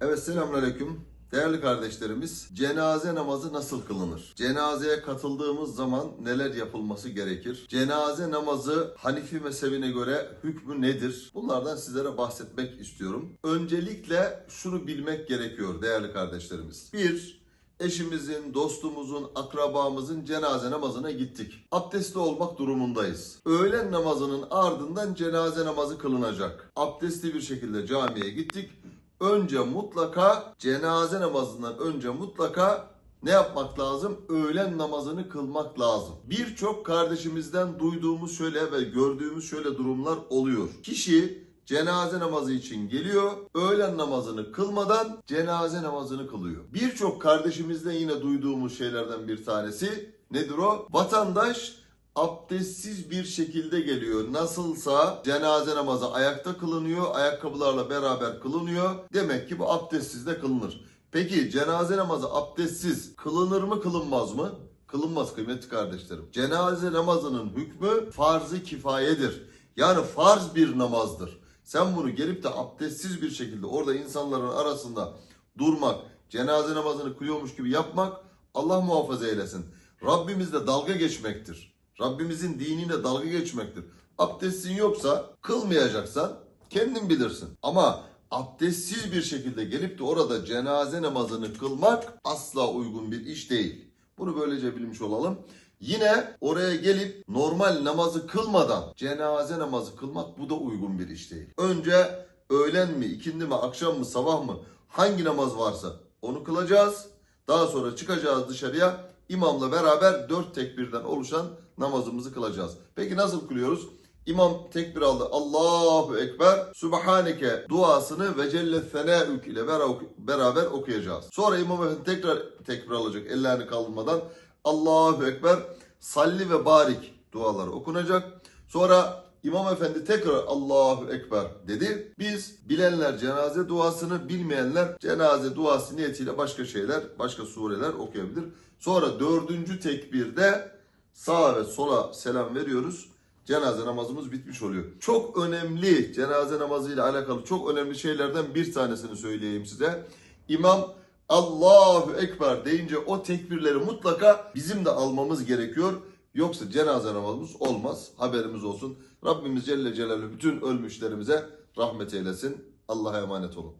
Evet selamünaleyküm. Değerli kardeşlerimiz, cenaze namazı nasıl kılınır? Cenazeye katıldığımız zaman neler yapılması gerekir? Cenaze namazı Hanifi mezhebine göre hükmü nedir? Bunlardan sizlere bahsetmek istiyorum. Öncelikle şunu bilmek gerekiyor değerli kardeşlerimiz. Bir, eşimizin, dostumuzun, akrabamızın cenaze namazına gittik. Abdestli olmak durumundayız. Öğlen namazının ardından cenaze namazı kılınacak. Abdestli bir şekilde camiye gittik. Önce mutlaka cenaze namazından önce mutlaka ne yapmak lazım? Öğlen namazını kılmak lazım. Birçok kardeşimizden duyduğumuz şöyle ve gördüğümüz şöyle durumlar oluyor. Kişi cenaze namazı için geliyor, öğlen namazını kılmadan cenaze namazını kılıyor. Birçok kardeşimizden yine duyduğumuz şeylerden bir tanesi nedir o? Vatandaş abdestsiz bir şekilde geliyor. Nasılsa cenaze namazı ayakta kılınıyor, ayakkabılarla beraber kılınıyor. Demek ki bu abdestsiz de kılınır. Peki cenaze namazı abdestsiz kılınır mı kılınmaz mı? Kılınmaz kıymetli kardeşlerim. Cenaze namazının hükmü farz-ı kifayedir. Yani farz bir namazdır. Sen bunu gelip de abdestsiz bir şekilde orada insanların arasında durmak, cenaze namazını kılıyormuş gibi yapmak Allah muhafaza eylesin. Rabbimizle dalga geçmektir. Rabbimizin diniyle dalga geçmektir. Abdestin yoksa kılmayacaksan kendin bilirsin. Ama abdestsiz bir şekilde gelip de orada cenaze namazını kılmak asla uygun bir iş değil. Bunu böylece bilmiş olalım. Yine oraya gelip normal namazı kılmadan cenaze namazı kılmak bu da uygun bir iş değil. Önce öğlen mi, ikindi mi, akşam mı, sabah mı hangi namaz varsa onu kılacağız. Daha sonra çıkacağız dışarıya imamla beraber dört tekbirden oluşan namazımızı kılacağız. Peki nasıl kılıyoruz? İmam tekbir aldı. Allahu Ekber. Subhaneke duasını ve celle senaük ile bera- beraber okuyacağız. Sonra İmam Efendi tekrar tekbir alacak ellerini kaldırmadan. Allahu Ekber. Salli ve barik duaları okunacak. Sonra İmam Efendi tekrar Allahu Ekber dedi. Biz bilenler cenaze duasını, bilmeyenler cenaze duası niyetiyle başka şeyler, başka sureler okuyabilir. Sonra dördüncü tekbirde sağa ve sola selam veriyoruz. Cenaze namazımız bitmiş oluyor. Çok önemli cenaze namazıyla alakalı çok önemli şeylerden bir tanesini söyleyeyim size. İmam Allahu Ekber deyince o tekbirleri mutlaka bizim de almamız gerekiyor. Yoksa cenaze namazımız olmaz. Haberimiz olsun. Rabbimiz Celle Celaluhu bütün ölmüşlerimize rahmet eylesin. Allah'a emanet olun.